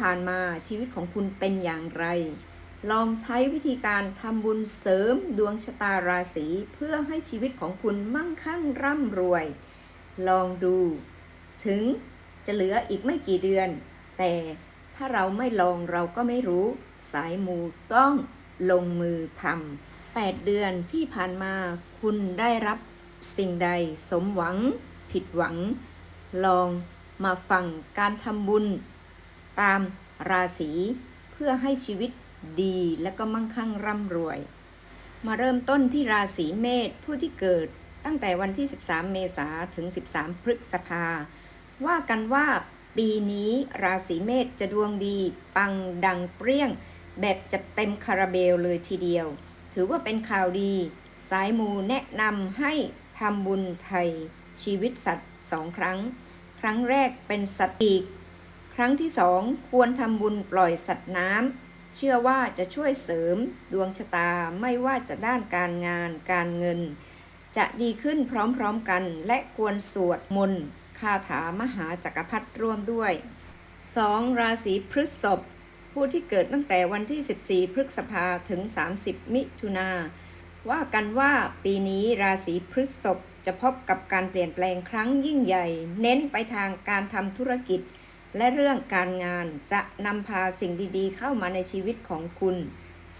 ผ่านมาชีวิตของคุณเป็นอย่างไร ลองใช้วิธีการทำบุญเสริมดวงชะตาราศีเพื่อให้ชีวิตของคุณมั่งคั่งร่ำรวย ลองดู ถึงจะเหลืออีกไม่กี่เดือน แต่ถ้าเราไม่ลองเราก็ไม่รู้ สายมูต้องลงมือทำ8เดือนที่ผ่านมาคุณได้รับสิ่งใดสมหวัง ผิดหวัง ลองมาฟังการทำบุญ ตามราศีเพื่อให้ชีวิตดีและก็มั่งคั่งร่ำรวย มาเริ่มต้นที่ราศีเมษผู้ที่เกิดตั้งแต่วันที่ 13 เมษาถึง 13 พฤษภา ว่ากันว่าปีนี้ราศีเมษจะดวงดี ปังดังเปรี้ยง แบบจัดเต็มคาราเบลเลยทีเดียว ถือว่าเป็นข่าวดี สายมูแนะนำให้ทำบุญไทย ชีวิตสัตว์สองครั้ง ครั้งแรกเป็นสัตว์ปีก ครั้งที่สองควรทำบุญปล่อยสัตว์น้ำเชื่อว่าจะช่วยเสริมดวงชะตาไม่ว่าจะด้านการงานการเงิน จะดีขึ้นพร้อมๆกันและควรสวดมนต์คาถามหาจักรพรรดิร่วมด้วย 2. ราศีพฤษภผู้ที่เกิดตั้งแต่วันที่ 14 พฤษภาถึง 30 มิถุนาว่ากันว่าปีนี้ราศีพฤษภจะพบกับการเปลี่ยนแปลงครั้งยิ่งใหญ่ เน้นไปทางการทำธุรกิจ และเรื่องการงานจะนำพาสิ่งดีๆ เข้ามาในชีวิตของคุณ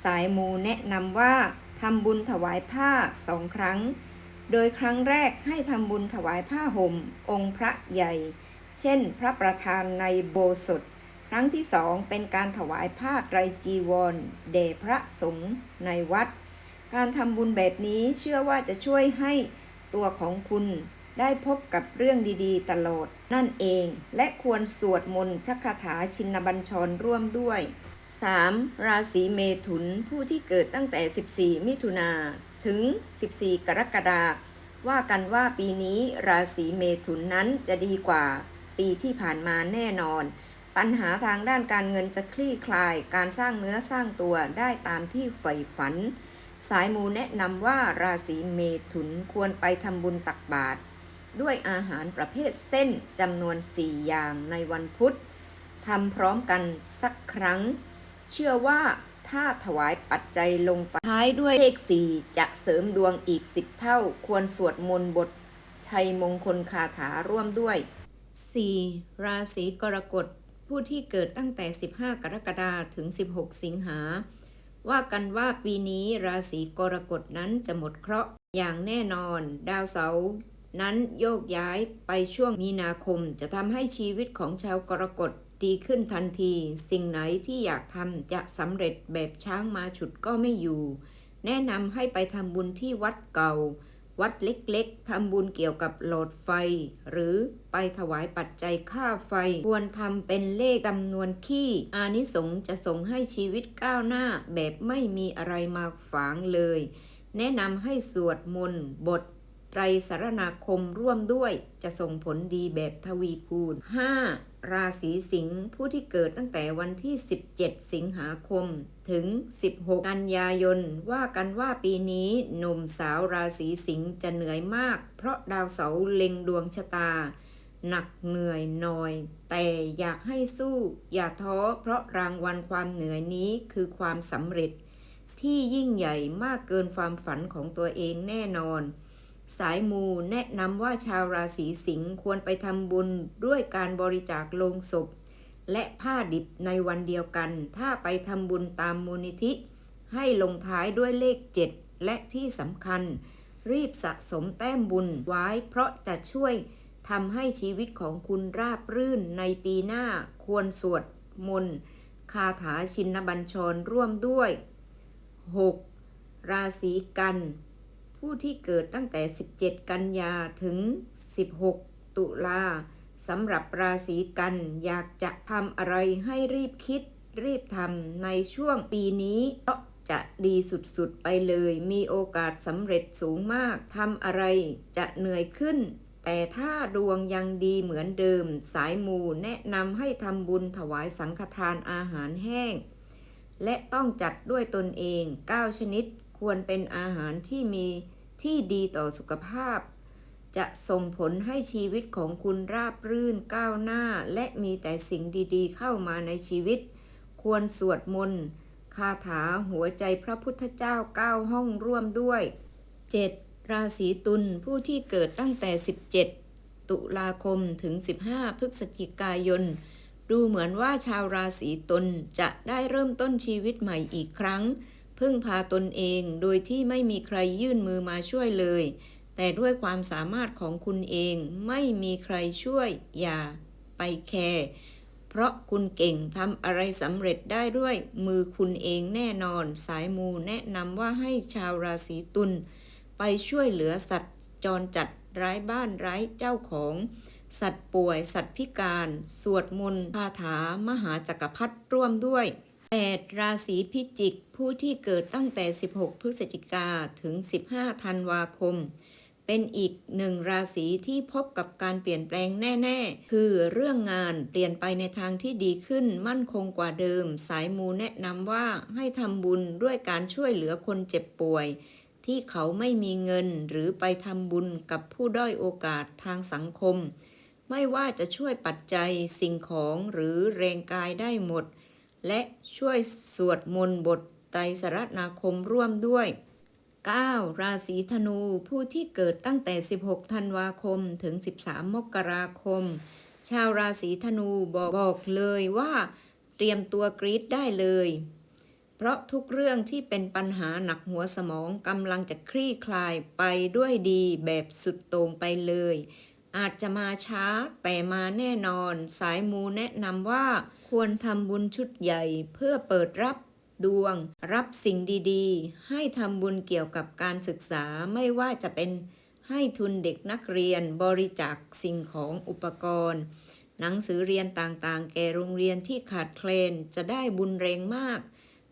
สายมูแนะนำว่าทำบุญถวายผ้าสองครั้ง โดยครั้งแรกให้ทำบุญถวายผ้าห่ม องค์พระใหญ่ เช่น พระประธานในโบสถ์ครั้งที่สองเป็นการถวายผ้าไตรจีวรแด่พระสงฆ์ในวัด การทำบุญแบบนี้เชื่อว่าจะช่วยให้ตัวของคุณ ได้พบกับเรื่องดีๆ ตลอดนั่นเอง และควรสวดมนต์พระคาถาชินบัญชรร่วมด้วย 3. ราศีเมถุนผู้ที่เกิดตั้งแต่ 14 มิถุนาถึง 14 กรกฎาคมว่ากันว่าปีนี้ราศีเมถุนนั้นจะดีกว่า ปีที่ผ่านมาแน่นอน ปัญหาทางด้านการเงินจะคลี่คลาย การสร้างเนื้อสร้างตัวได้ตามที่ใฝ่ฝัน สายมูแนะนำว่าราศีเมถุนควรไปทำบุญตักบาตร ด้วยอาหารประเภทเส้นจำนวน 4 อย่างในวันพุธทำพร้อมกันสักครั้ง เชื่อว่าถ้าถวายปัจจัยลงไปท้ายด้วยเลขสี่จะเสริมดวงอีก 10 เท่า ควรสวดมนต์บท ชัยมงคลคาถาร่วมด้วย 4. ราศีกรกฎผู้ที่เกิดตั้งแต่ 15 กรกฎาคมถึง 16 สิงหา ว่ากันว่าปีนี้ราศีกรกฎนั้นจะหมดเคราะห์อย่างแน่นอน ดาวเสาร์ นั้นโยกย้ายไปช่วงมีนาคมจะทำให้ชีวิตของชาวกรกฎดีขึ้นทันที สิ่งไหนที่อยากทำจะสำเร็จแบบช้างมาฉุดก็ไม่อยู่ แนะนำให้ไปทำบุญที่วัดเก่า วัดเล็กๆทำบุญเกี่ยวกับโหลดไฟ หรือไปถวายปัจจัยค่าไฟ ควรทำเป็นเลขจำนวนขี้อานิสงส์จะส่งให้ชีวิตก้าวหน้าแบบไม่มีอะไรมาฝางเลย แนะนำให้สวดมนต์บท ไตรสารนาคมร่วมด้วยจะส่งผลดีแบบทวีคูณ 5. ราศีสิงห์ผู้ที่เกิดตั้งแต่วันที่ 17 สิงหาคม ถึง 16 กันยายน ว่ากันว่าปีนี้หนุ่มสาวราศีสิงห์จะเหนื่อยมาก เพราะดาวเสาเล็งดวงชะตา หนักเหนื่อยหน่อย แต่อยากให้สู้ อย่าท้อเพราะรางวัลความเหนื่อยนี้คือความสำเร็จ ที่ยิ่งใหญ่มากเกินความฝันของตัวเองแน่นอน สายมูแนะนำว่าชาวราศีสิงห์ควรไปทำบุญด้วยการบริจาคโลงศพ และผ้าดิบในวันเดียวกัน ถ้าไปทำบุญตามมูลนิธิ ให้ลงท้ายด้วยเลข 7 และที่สำคัญ รีบสะสมแต้มบุญไว้เพราะจะช่วยทำให้ชีวิตของคุณราบรื่นในปีหน้าควรสวดมนต์คาถาชินบัญชรร่วมด้วย 6. ราศีกัน ผู้ที่เกิดตั้งแต่ 17 กันยาถึง 16 ตุลาสำหรับราศีกันอยากจะทำอะไรให้รีบคิด รีบทำในช่วงปีนี้เพราะจะดีสุดๆไปเลย มีโอกาสสำเร็จสูงมากทำอะไรจะเหนื่อยขึ้น แต่ถ้าดวงยังดีเหมือนเดิม สายมูแนะนำให้ทำบุญถวายสังฆทานอาหารแห้ง และต้องจัดด้วยตนเอง 9 ชนิด ควรเป็นอาหารที่มีที่ดีต่อสุขภาพ จะส่งผลให้ชีวิตของคุณราบรื่นก้าวหน้า และมีแต่สิ่งดีๆ เข้ามาในชีวิต ควรสวดมนต์คาถาหัวใจพระพุทธเจ้าเก้าห้องร่วมด้วย 7. ราศีตุลผู้ที่เกิดตั้งแต่ 17 ตุลาคมถึง 15 พฤศจิกายน ดูเหมือนว่าชาวราศีตุลจะได้เริ่มต้นชีวิตใหม่อีกครั้ง พึ่งพาตนเองโดยที่ไม่มีใครยื่นมือมาช่วยเลย แต่ด้วยความสามารถของคุณเองไม่มีใครช่วย อย่าไปแคร์เพราะคุณเก่งทำอะไรสำเร็จได้ด้วยมือคุณเองแน่นอน สายมูแนะนำว่าให้ชาวราศีตุลไปช่วยเหลือสัตว์จรจัดไร้บ้านไร้เจ้าของ สัตว์ป่วย สัตว์พิการ สวดมนต์คาถามหาจักรพรรดิร่วมด้วย 8. ราศีพิจิก ผู้ที่เกิดตั้งแต่ 16 พฤศจิกาถึง 15 ธันวาคม เป็นอีกหนึ่งราศีที่พบกับการเปลี่ยนแปลงแน่ ๆ คือเรื่องงานเปลี่ยนไปในทางที่ดีขึ้นมั่นคงกว่าเดิม สายมูแนะนำว่าให้ทำบุญด้วยการช่วยเหลือคนเจ็บป่วย ที่เขาไม่มีเงินหรือไปทำบุญกับผู้ด้อยโอกาสทางสังคม ไม่ว่าจะช่วยปัจจัยสิ่งของหรือแรงกายได้หมด และช่วยสวดมนต์บทไตรสรณาคมร่วมด้วย 9. ราศีธนูผู้ที่เกิดตั้งแต่ 16 ธันวาคมถึง 13 มกราคม ชาวราศีธนูบอกบอกเลยว่า เตรียมตัวกรีดได้เลย เพราะทุกเรื่องที่เป็นปัญหาหนักหัวสมองกำลังจะคลี่คลายไปด้วยดีแบบสุดโต่งไปเลย อาจจะมาช้าแต่มาแน่นอน สายมูแนะนำว่า ควรทำบุญชุดใหญ่เพื่อเปิดรับดวง รับสิ่งดีๆ ให้ทำบุญเกี่ยวกับการศึกษาไม่ว่าจะเป็นให้ทุนเด็กนักเรียนบริจาคสิ่งของอุปกรณ์ หนังสือเรียนต่างๆ แก่โรงเรียนที่ขาดแคลนจะได้บุญแรงมาก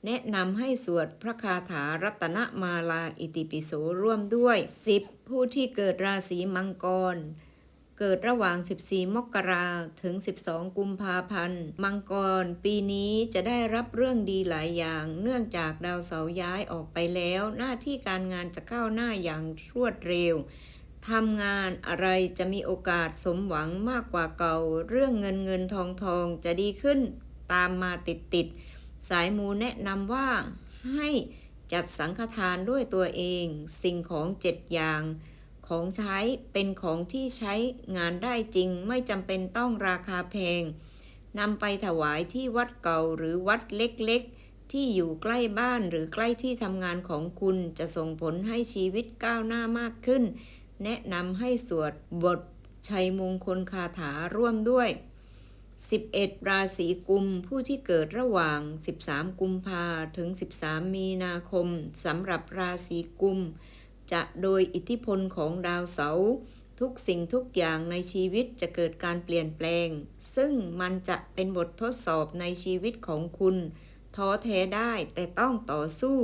แนะนำให้สวดพระคาถารัตนมาลาอิติปิโสร่วมด้วย 10. ผู้ที่เกิดราศีมังกร เกิดระหว่าง 14 มกราถึง 12 กุมภาพันธ์ มังกร ปีนี้จะได้รับเรื่องดีหลายอย่าง เนื่องจากดาวเสาร์ย้ายออกไปแล้ว หน้าที่การงานจะก้าวหน้าอย่างรวดเร็วทำงานอะไรจะมีโอกาสสมหวังมากกว่าเก่า เรื่องเงินเงินทองทองจะดีขึ้นตามมาติดติด สายมูแนะนำว่าให้จัดสังฆทานด้วยตัวเอง สิ่งของเจ็ดอย่าง ของใช้เป็นของที่ใช้งานได้จริงไม่จำเป็นต้องราคาแพงนำไปถวายที่วัดเก่าหรือวัดเล็กๆ ที่อยู่ใกล้บ้านหรือใกล้ที่ทำงานของคุณจะส่งผลให้ชีวิตก้าวหน้ามากขึ้น แนะนำให้สวดบทชัยมงคลคาถาร่วมด้วย 11 ราศีกุม ผู้ที่เกิดระหว่าง 13 กุมภาถึง 13 มีนาคมสำหรับราศีกุม จะโดยอิทธิพลของดาวเสาร์ทุกสิ่งทุกอย่างในชีวิตจะเกิดการเปลี่ยนแปลง ซึ่งมันจะเป็นบททดสอบในชีวิตของคุณ ท้อแท้ได้แต่ต้องต่อสู้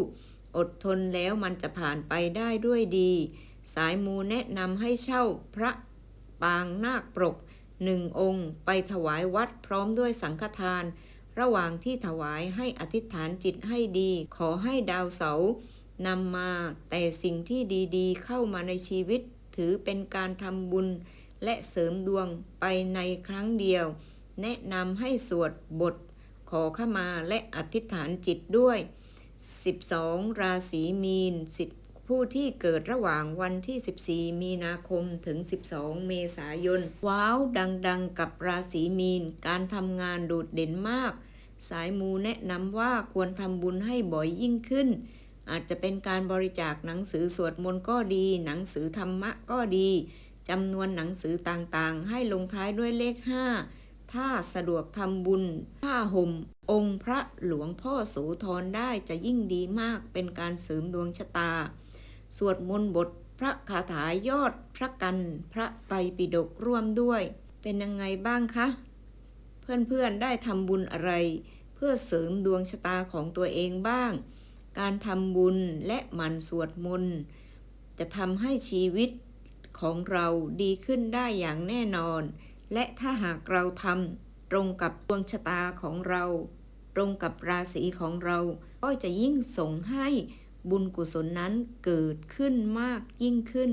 อดทนแล้วมันจะผ่านไปได้ด้วยดี สายมูแนะนำให้เช่าพระปางนาคปรกหนึ่งองค์ ไปถวายวัดพร้อมด้วยสังฆทาน ระหว่างที่ถวายให้อธิษฐานจิตให้ดี ขอให้ดาวเสาร์ นำมาแต่สิ่งที่ดีๆ เข้ามาในชีวิต ถือเป็นการทำบุญและเสริมดวงไปในครั้งเดียว แนะนำให้สวดบท ขอขมาและอธิษฐานจิตด้วย 12 ราศีมีนสิผู้ที่เกิดระหว่างวันที่ 14 มีนาคมถึง 12 เมษายน ว้าว ดังๆ กับราศีมีน การทำงานโดดเด่นมาก สายมูแนะนำว่าควรทำบุญให้บ่อยยิ่งขึ้น อาจจะเป็นการบริจาคหนังสือสวดมนต์ก็ดี หนังสือธรรมะก็ดีจำนวนหนังสือต่างๆ ให้ลงท้ายด้วยเลข 5 ถ้าสะดวกทำบุญผ้าห่ม องค์พระหลวงพ่อโสธรได้จะยิ่งดีมากเป็นการเสริมดวงชะตา สวดมนต์บทพระคาถายอดพระกัน พระไตรปิฎกร่วมด้วย เป็นยังไงบ้างคะ เพื่อนๆได้ทำบุญอะไร เพื่อเสริมดวงชะตาของตัวเองบ้าง การทำบุญและหมั่นสวดมนต์จะทำให้ชีวิตของเราดีขึ้นได้อย่างแน่นอน และถ้าหากเราทำตรงกับดวงชะตาของเรา ตรงกับราศีของเรา ก็จะยิ่งส่งให้บุญกุศลนั้นเกิดขึ้นมากยิ่งขึ้น